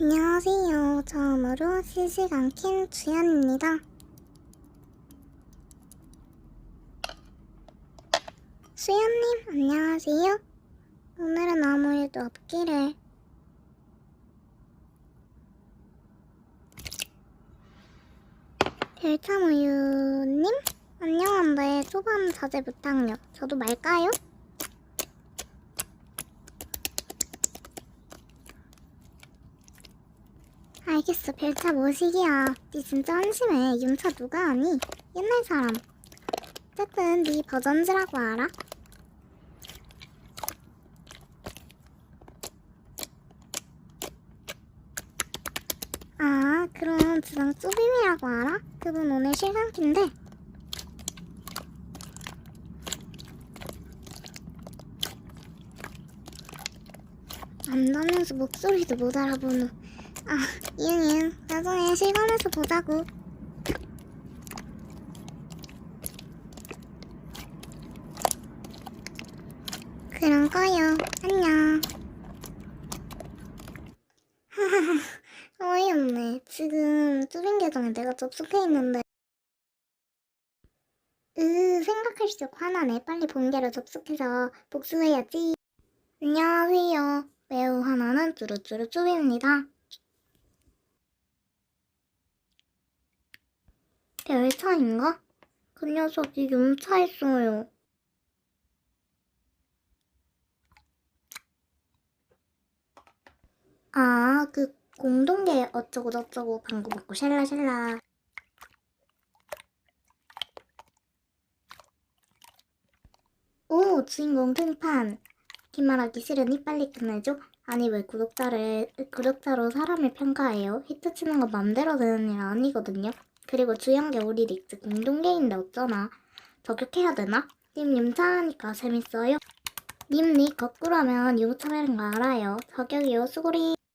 안녕하세요. 처음으로 실시간 킨 주연입니다. 수연님, 안녕하세요. 오늘은 아무 일도 없기를. 별참 우유님, 안녕한데 초반 자제 부탁요. 저도 말까요? 알겠어. 별차 뭐시기야. 니 진짜 한심해. 윤차 누가 아니? 옛날 사람. 어쨌든 네 버전즈라고 알아? 아 그럼 주장 쭈빔이라고 알아? 그분 오늘 실감킨데. 안다면서 목소리도 못 알아보노 아, 이응이응. 나중에 실감해서 보자고. 그럼 꺼요. 안녕. 어이없네. 지금 뚜빙 계정에 내가 접속해 있는데. 으, 생각할수록 화나네. 빨리 본계로 접속해서 복수해야지. 안녕하세요. 매우 화나는 뚜루뚜루 쭈비입니다. 열차인가? 그 녀석이 윤차했어요. 아, 그 공동계 어쩌고 저쩌고 방구 먹고 샬라샬라. 오, 주인공 등판. 긴 말하기 싫으니 빨리 끝내줘. 아니 왜 구독자를 구독자로 사람을 평가해요? 히트 치는 거 맘대로 되는 일 아니거든요. 그리고 주연계 우리 릭스 공동계인데 어쩌나 저격해야 되나? 님 윤차하니까 재밌어요? 님니 거꾸로 하면 유부차라는 거 알아요. 저격이요 수고리